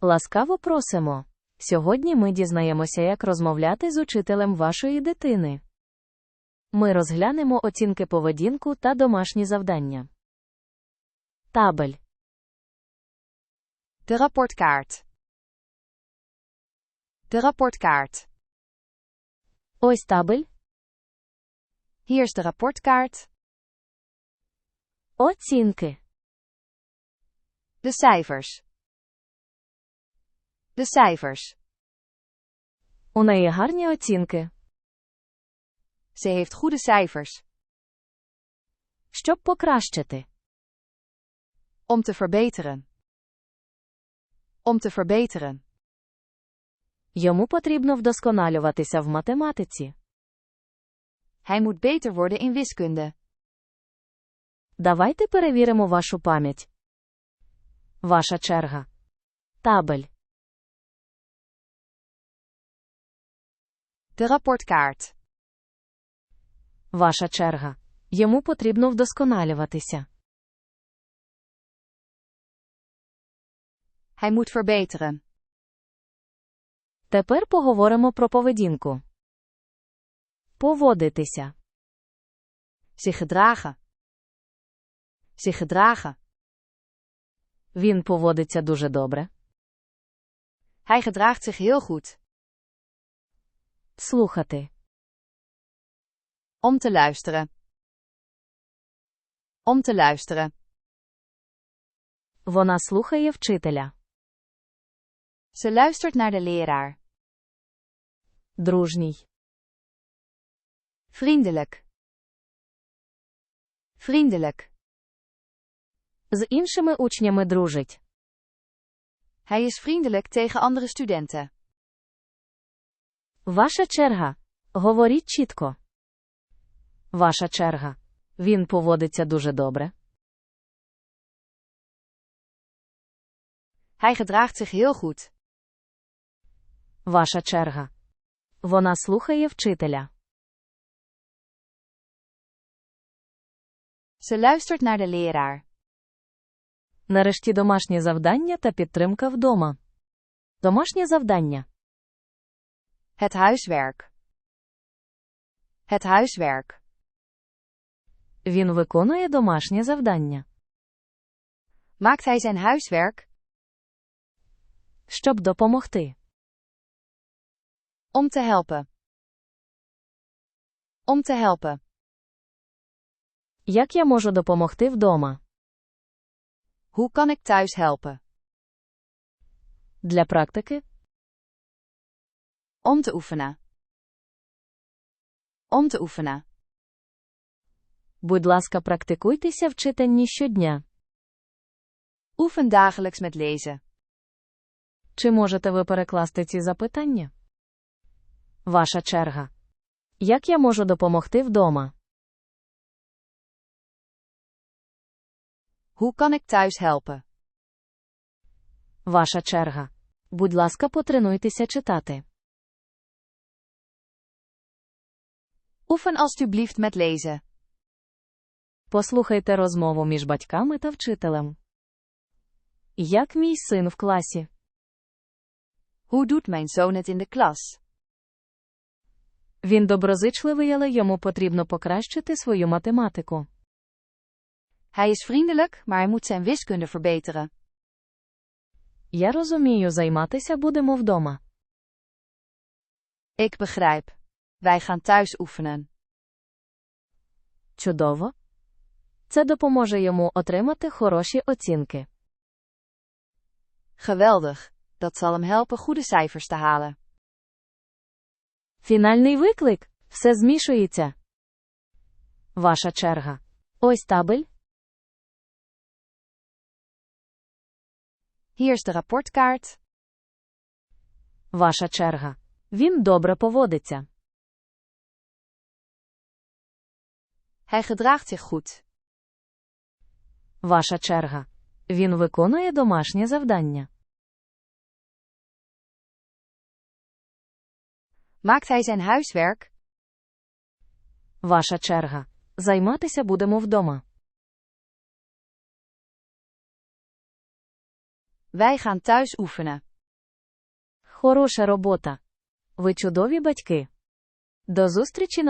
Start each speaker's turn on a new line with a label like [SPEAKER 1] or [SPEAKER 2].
[SPEAKER 1] Ласкаво просимо. Сьогодні ми дізнаємося, як розмовляти з учителем вашої дитини. Ми розглянемо оцінки поведінку та домашні завдання. Табель.
[SPEAKER 2] De rapportkaart. De rapportkaart.
[SPEAKER 1] Ось табель.
[SPEAKER 2] Hier is de rapportkaart.
[SPEAKER 1] Оцінки.
[SPEAKER 2] De cijfers. De cijfers.
[SPEAKER 1] У неї гарні оцінки.
[SPEAKER 2] Ze heeft goede cijfers.
[SPEAKER 1] Щоб покращити.
[SPEAKER 2] Om te verbeteren. Om te verbeteren.
[SPEAKER 1] Йому потрібно вдосконалюватися в математиці.
[SPEAKER 2] Hij moet beter worden in wiskunde.
[SPEAKER 1] Давайте перевіримо вашу пам'ять. Ваша черга. Табель.
[SPEAKER 2] De rapportkaart.
[SPEAKER 1] Ваша черга. Йому потрібно вдосконалюватися.
[SPEAKER 2] Hij moet verbeteren.
[SPEAKER 1] Тепер поговоримо про поведінку. Поводитися.
[SPEAKER 2] Zich gedragen. Zich gedragen.
[SPEAKER 1] Він поводиться дуже добре.
[SPEAKER 2] Hij gedraagt zich heel goed.
[SPEAKER 1] Слухати.
[SPEAKER 2] Om te luisteren. Om te luisteren.
[SPEAKER 1] Вона слухає вчителя.
[SPEAKER 2] Ze luistert naar de leraar.
[SPEAKER 1] Дружній.
[SPEAKER 2] Vriendelijk. Vriendelijk.
[SPEAKER 1] З іншими учнями дружить.
[SPEAKER 2] Hij is vriendelijk tegen andere studenten.
[SPEAKER 1] Ваша черга. Говоріть чітко. Ваша черга. Він поводиться дуже добре.
[SPEAKER 2] Hij gedraagt zich heel goed.
[SPEAKER 1] Ваша черга. Вона слухає вчителя.
[SPEAKER 2] Ze luistert naar de leraar.
[SPEAKER 1] Нарешті домашнє завдання та підтримка вдома. Домашнє завдання.
[SPEAKER 2] Het huiswerk. Het huiswerk.
[SPEAKER 1] Він виконує домашнє завдання.
[SPEAKER 2] Maakt hij zijn huiswerk?
[SPEAKER 1] Щоб допомогти.
[SPEAKER 2] Om te helpen. Om te helpen.
[SPEAKER 1] Як я можу допомогти вдома?
[SPEAKER 2] Hoe kan ik thuis helpen?
[SPEAKER 1] Для практики.
[SPEAKER 2] Om te oefenen. Om te oefenen.
[SPEAKER 1] Будь ласка, практикуйтеся в читанні щодня.
[SPEAKER 2] Oefen dagelijks met lezen.
[SPEAKER 1] Чи можете ви перекласти ці запитання? Ваша черга. Як я можу допомогти вдома?
[SPEAKER 2] Hoe kan ik thuis helpen?
[SPEAKER 1] Ваша черга. Будь ласка, потренуйтеся читати.
[SPEAKER 2] Oefen alstublieft met lezen.
[SPEAKER 1] Послухайте розмову між батьками та вчителем. Як мій син в класі?
[SPEAKER 2] Hoe doet mijn zoon het in de klas?
[SPEAKER 1] Він доброзичливий, але йому потрібно покращити свою математику.
[SPEAKER 2] Hij is vriendelijk, maar hij moet zijn wiskunde verbeteren.
[SPEAKER 1] Я розумію, займатися будемо вдома.
[SPEAKER 2] Ik begrijp. Wij gaan thuis oefenen.
[SPEAKER 1] Чудово. Це допоможе йому отримати хороші оцінки.
[SPEAKER 2] Geweldig. Dat zal hem helpen goede cijfers te halen.
[SPEAKER 1] Фінальний виклик. Все змішується. Ваша черга. Ось табель.
[SPEAKER 2] Hier is de rapportkaart.
[SPEAKER 1] Ваша черга. Він добре поводиться.
[SPEAKER 2] Hij gedraagt zich goed.
[SPEAKER 1] Ваша черга. Він виконує домашнє завдання.
[SPEAKER 2] Maakt hij zijn huiswerk?
[SPEAKER 1] Ваша черга. Займатися будемо вдома.
[SPEAKER 2] Wij gaan thuis oefenen.
[SPEAKER 1] Хороша робота. Ви чудові батьки. До зустрічі на